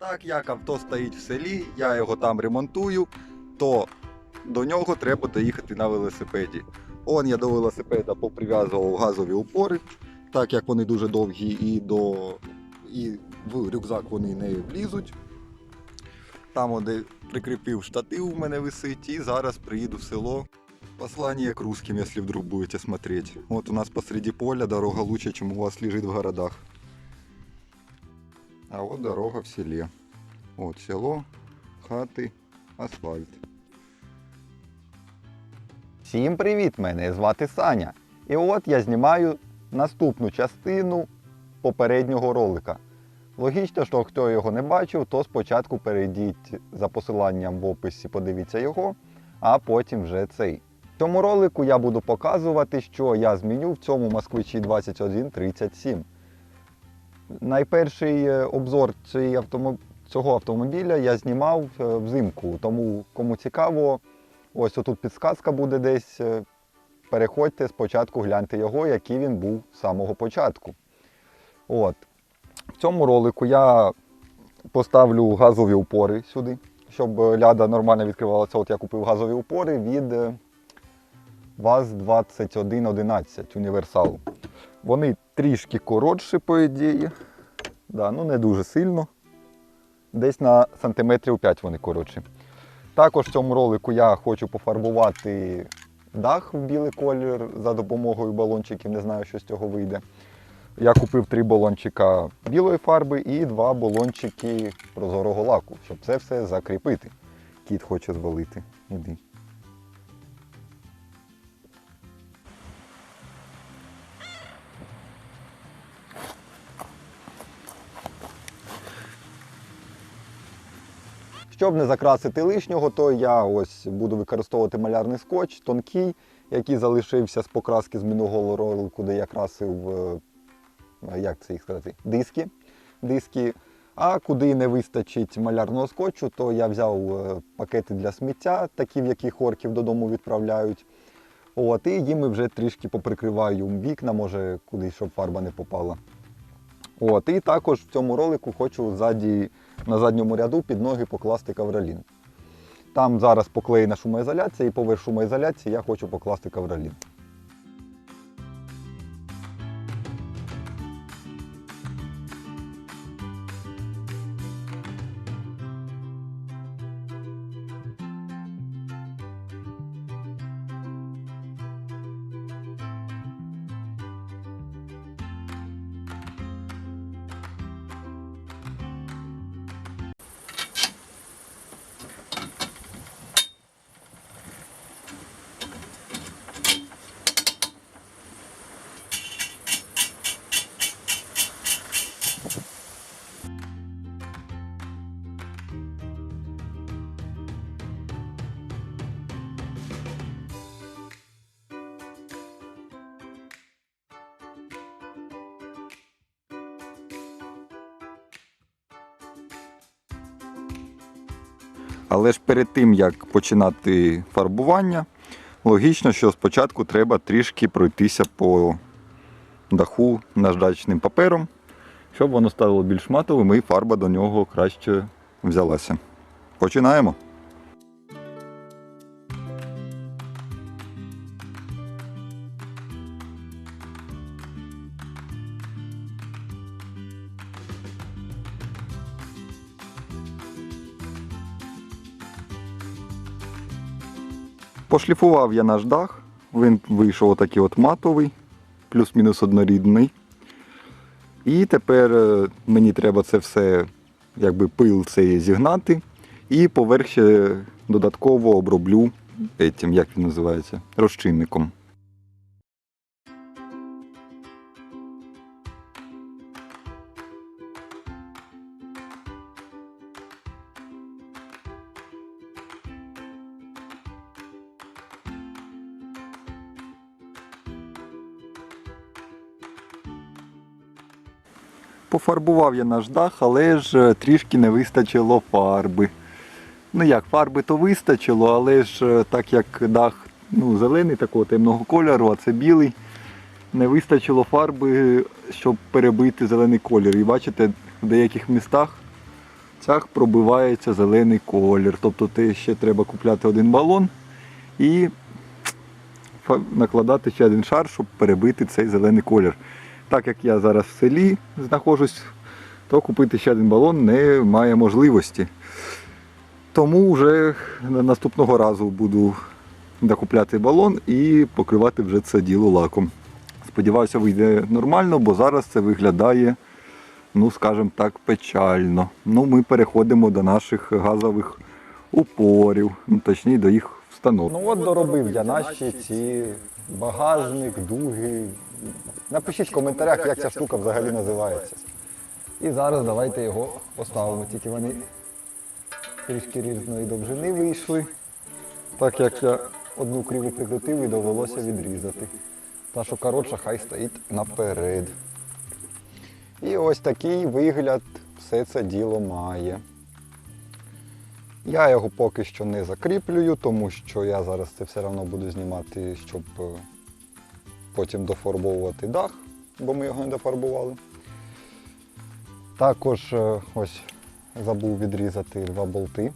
Так як авто стоїть в селі, я його там ремонтую, то до нього треба доїхати на велосипеді. Он я до велосипеда поприв'язував газові упори, так як вони дуже довгі і до і в рюкзак вони не влізуть. Там де прикріпив штатив у мене висить, і зараз приїду в село. Послание к русским, если вдруг будете смотреть. Вот у нас посреди поля дорога лучше, чем у вас лежит в городах. А вот дорога в селе. Вот село, хати, асфальт. Всім привіт! Мене звати Саня. І от я знімаю наступну частину попереднього ролика. Логічно, що хто його не бачив, то спочатку перейдіть за посиланням в описі, подивіться його, а потім вже цей. В цьому ролику я буду показувати, що я зміню в цьому москвичі 2137. Найперший е, обзор цього автомобіля я знімав е, взимку, тому кому цікаво, Ось отут підсказка буде десь. е, Переходьте спочатку, гляньте його, який він був з самого початку. От. В цьому ролику я поставлю газові упори сюди, щоб ляда нормально відкривалася. От я купив газові упори від е, ВАЗ-2111 універсал. Вони трішки коротші, по ідеї. Да, ну не дуже сильно. Десь на сантиметрів 5 вони коротші. Також в цьому ролику я хочу пофарбувати дах в білий колір за допомогою балончиків, не знаю, що з цього вийде. Я купив три балончика білої фарби і два балончики прозорого лаку, щоб це все закріпити. Кіт хоче звалити. Іди. Щоб не закрасити лишнього, то я ось буду використовувати малярний скотч, тонкий, який залишився з покраски з минулого ролику, де я красив, е, як це їх сказати, диски. диски. А куди не вистачить малярного скотчу, то я взяв е, пакети для сміття, такі, в які хорків додому відправляють. От, і їми вже трішки поприкриваю вікна, може кудись, щоб фарба не попала. От, і також в цьому ролику хочу ззаді, на задньому ряду під ноги покласти кавролін. Там зараз поклеєна шумоізоляція, і поверх шумоізоляції я хочу покласти кавролін. Але ж перед тим, як починати фарбування, логічно, що спочатку треба трішки пройтися по даху наждачним папером, щоб воно стало більш матовим і фарба до нього краще взялася. Починаємо. Пошліфував я наш дах, він вийшов отакий от матовий, плюс-мінус однорідний. І тепер е, мені треба це все, якби пил цей зігнати. І поверх ще додатково оброблю етім, як він називається, розчинником. Пофарбував я наш дах, але ж е, трішки не вистачило фарби. Ну як, фарби то вистачило, але ж е, так як дах ну, зелений такого темного кольору, а це білий, не вистачило фарби, щоб перебити зелений колір. І бачите, в деяких містах цях пробивається зелений колір. Тобто те ще треба купляти один балон і накладати ще один шар, щоб перебити цей зелений колір. Так як я зараз в селі знаходжусь, то купити ще один балон немає можливості. Тому вже наступного разу буду докупляти балон і покривати вже це діло лаком. Сподіваюся, вийде нормально, бо зараз це виглядає, ну скажімо так, печально. Ну, ми переходимо до наших газових упорів, ну, точніше до їх встановлення. Ну от доробив я наші ці багажник, дуги. Напишіть в коментарях, як ця штука взагалі називається. І зараз давайте його поставимо. Тільки вони трішки різної довжини вийшли. Так як я одну криву прикрутив і довелося відрізати. Та що коротша, хай стоїть наперед. І ось такий вигляд все це діло має. Я його поки що не закріплюю, тому що я зараз це все одно буду знімати, щоб е, потім дофарбовувати дах, бо ми його не дофарбували. Також е, ось забув відрізати два болти.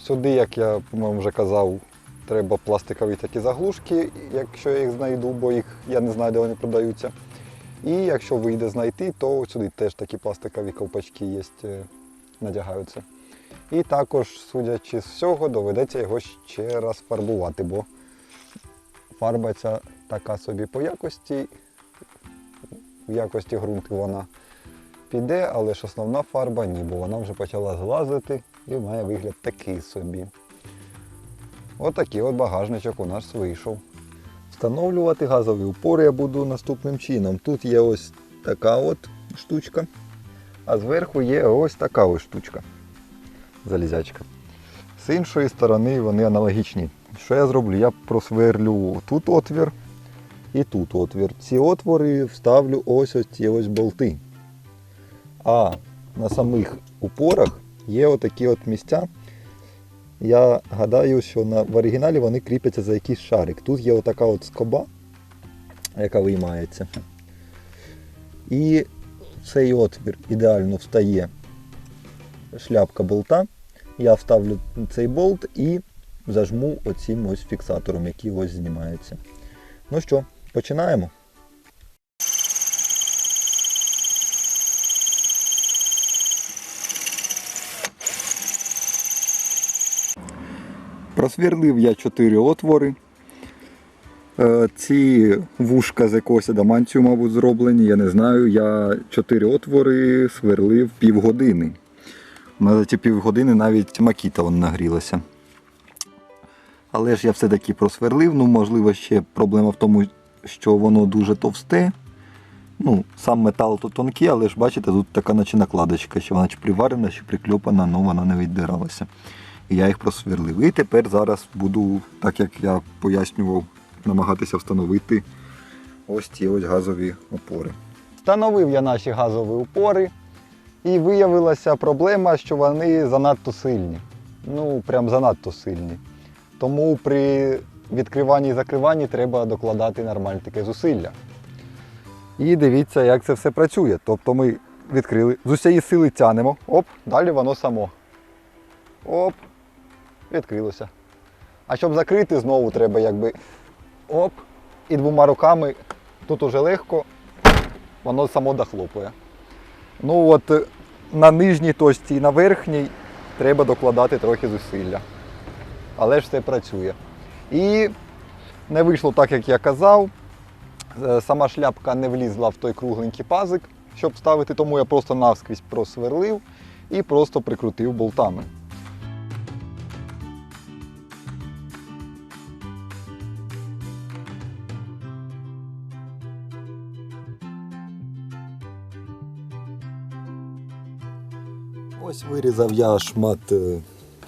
Сюди, як я по-моєму вже казав, треба пластикові такі заглушки, якщо я їх знайду, бо їх я не знаю, де вони продаються. І якщо вийде знайти, то сюди теж такі пластикові ковпачки є, е, надягаються. І також, судячи з всього, доведеться його ще раз фарбувати, бо фарба ця така собі по якості. В якості ґрунту вона піде, але ж основна фарба ні, бо вона вже почала злазити і має вигляд такий собі. Отакий от багажничок у нас вийшов. Встановлювати газові упори я буду наступним чином. Тут є ось така от штучка, а зверху є ось така ось штучка залізячка. З іншої сторони вони аналогічні. Що я зроблю? Я просверлю тут отвір і тут отвір. Ці отвори вставлю ось ось ці ось болти. А на самих упорах є отакі от місця. Я гадаю, що на, в оригіналі вони кріпляться за якийсь шарик. Тут є отака от скоба, яка виймається. І цей отвір ідеально встає шляпка болта. Я вставлю цей болт і зажму оцим ось фіксатором, який ось знімається. Ну що, починаємо. Просверлив я 4 отвори. Е, Ці вушка з якогось адамантію, мабуть, зроблені, я не знаю. Я 4 отвори сверлив півгодини. У мене за ці півгодини навіть макіта вон нагрілася. Але ж я все-таки просверлив. Ну, можливо, ще проблема в тому, що воно дуже товсте. Ну, сам метал то тонкий, але ж бачите, тут така наче накладочка, що вона чи приварена, чи прикльопана, але вона не віддиралася. І я їх просверлив. І тепер зараз буду, так як я пояснював, намагатися встановити ось ці ось газові опори. Встановив я наші газові упори і виявилася проблема, що вони занадто сильні. Ну, прям занадто сильні. Тому при відкриванні і закриванні треба докладати нормальне таке зусилля. І дивіться, як це все працює. Тобто ми відкрили, з усієї сили тянемо, оп, далі воно само. Оп, відкрилося. А щоб закрити, знову треба якби оп, і двома руками тут уже легко, воно само дохлопує. Ну от е, на нижній точці і на верхній треба докладати трохи зусилля. Але ж все працює. І не вийшло так, як я казав. Е, Сама шляпка не влізла в той кругленький пазик, щоб ставити, тому я просто навскрізь просверлив і просто прикрутив болтами. Ось вирізав я шмат е,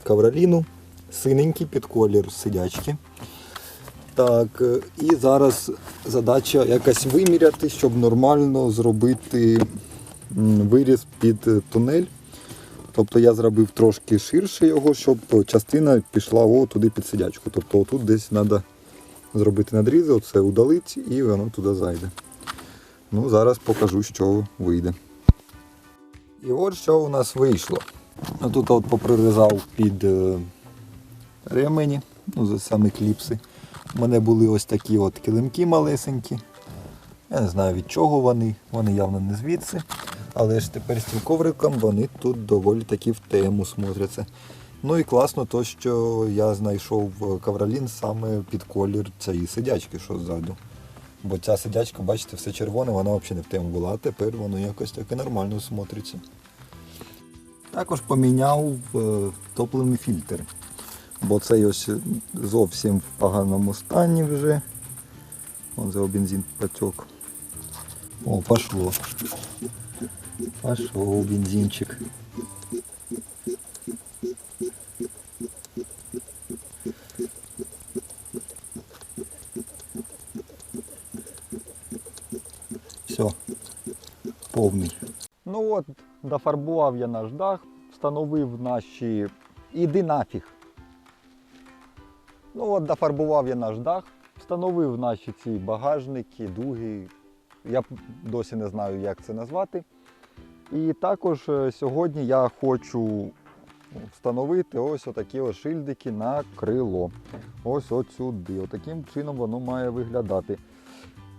кавроліну, синенький під колір сидячки. Так, е, і зараз задача якась виміряти, щоб нормально зробити виріз під е, тунель. Тобто я зробив трошки ширше його, щоб частина пішла о, туди під сидячку. Тобто тут десь треба зробити надрізи, оце удалити і воно туди зайде. Ну, зараз покажу, що вийде. І от що у нас вийшло. Тут от поприрізав під е, ремені, ну, за саме кліпси. У мене були ось такі от килимки малесенькі. Я не знаю від чого вони, вони явно не звідси. Але ж тепер з цим ковриком вони тут доволі таки в тему смотряться. Ну і класно то, що я знайшов ковролін саме під колір цієї сидячки, що ззаду. Бо ця сидячка, бачите, все червоне, вона взагалі не в тему була, а тепер воно якось таке нормально смотриться. Також поміняв е, топливний фільтр. Бо цей ось зовсім в поганому стані вже. Вон за бензин потек. О, пошло. Пошел бензинчик. Все, повний. Ну от, дофарбував я наш дах, встановив наші. Іди нафіг. Ну от, дофарбував я наш дах, встановив наші ці багажники, дуги. Я досі не знаю, як це назвати. І також е, сьогодні я хочу встановити ось отакі ось шильдики на крило. Ось от сюди. Отаким чином воно має виглядати.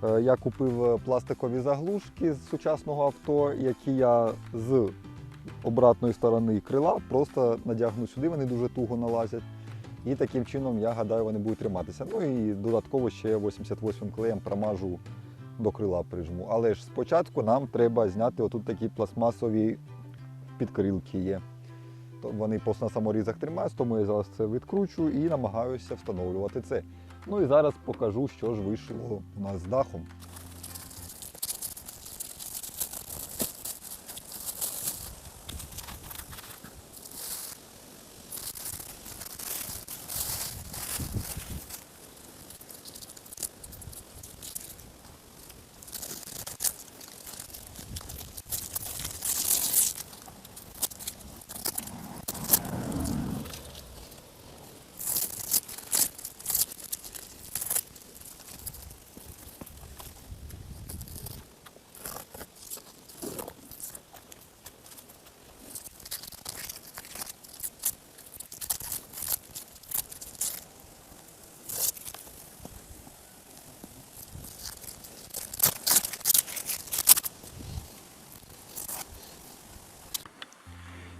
Е, Я купив пластикові заглушки з сучасного авто, які я з обратної сторони крила просто надягну сюди, вони дуже туго налазять. І таким чином, я гадаю, вони будуть триматися. Ну і додатково ще 88 клеєм промажу до крила прижму. Але ж спочатку нам треба зняти отут такі пластмасові підкрилки є. Вони просто на саморізах тримаються, тому я зараз це відкручу і намагаюся встановлювати це. Ну і зараз покажу, що ж вийшло у нас з дахом.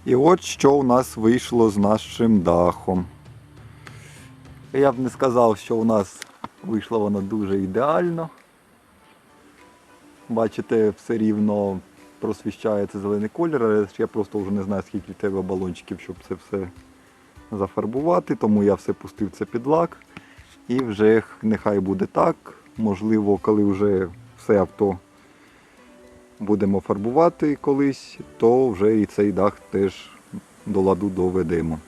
І от що у нас вийшло з нашим дахом. Я б не сказав, що у нас вийшло воно дуже ідеально. Бачите, все рівно просвіщається зелений колір, але я просто вже не знаю, скільки в тебе балончиків, щоб це все зафарбувати, тому я все пустив це під лак. І вже нехай буде так. Можливо, коли вже все авто будемо фарбувати колись, то вже і цей дах теж до ладу доведемо.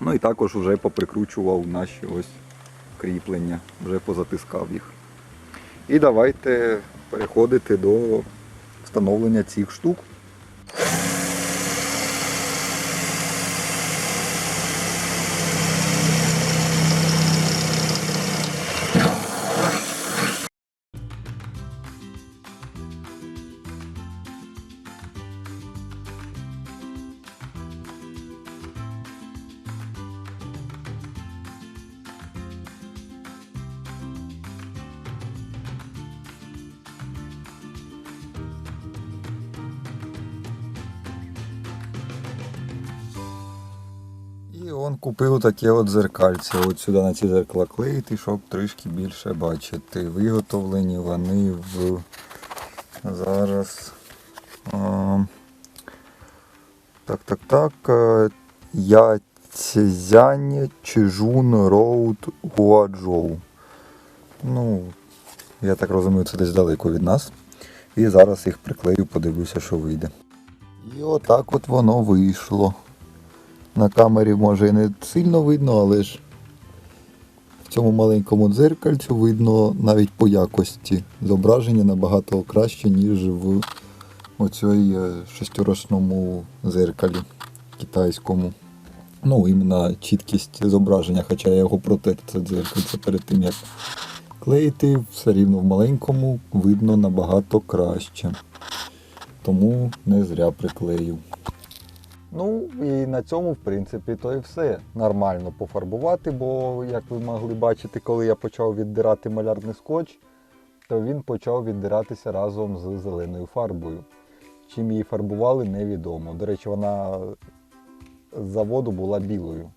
Ну і також вже поприкручував наші ось кріплення, вже позатискав їх. І давайте переходити до встановлення цих штук. Он купив таке от зеркальце. От сюди на ці зеркала клеїти, щоб трішки більше бачити. Виготовлені вони в зараз. Так, так, так. е, Яцзянь Чижун Роуд Гуаджоу. Ну, я так розумію, це десь далеко від нас. І зараз їх приклею, подивлюся, що вийде. І отак от воно вийшло. На камері може і не сильно видно, але ж в цьому маленькому дзеркальцю видно навіть по якості зображення набагато краще, ніж в оцій е, шестирошному зеркалі китайському. Ну, іменно чіткість зображення, хоча я його протер це перед тим як клеїти, все рівно в маленькому видно набагато краще. Тому не зря приклеїв. Ну і на цьому, в принципі, то і все. Нормально пофарбувати, бо, як ви могли бачити, коли я почав віддирати малярний скотч, то він почав віддиратися разом з зеленою фарбою. Чим її фарбували, невідомо. До речі, вона з заводу була білою,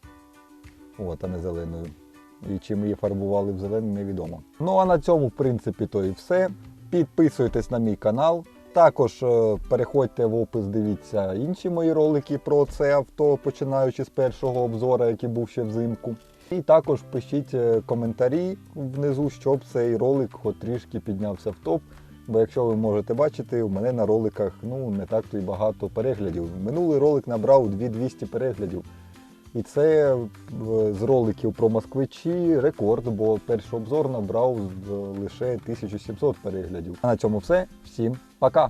от, а не зеленою. І чим її фарбували в зелену, невідомо. Ну а на цьому, в принципі, то і все. Підписуйтесь на мій канал. Також е, переходьте в опис, дивіться інші мої ролики про це авто, починаючи з першого обзору, який був ще взимку. І також пишіть е, коментарі внизу, щоб цей ролик хоч трішки піднявся в топ. Бо якщо ви можете бачити, у мене на роликах ну, не так то й багато переглядів. Минулий ролик набрав 2200 переглядів. І це е, з роликів про москвичі рекорд, бо перший обзор набрав лише 1700 переглядів. А на цьому все. Всім пока!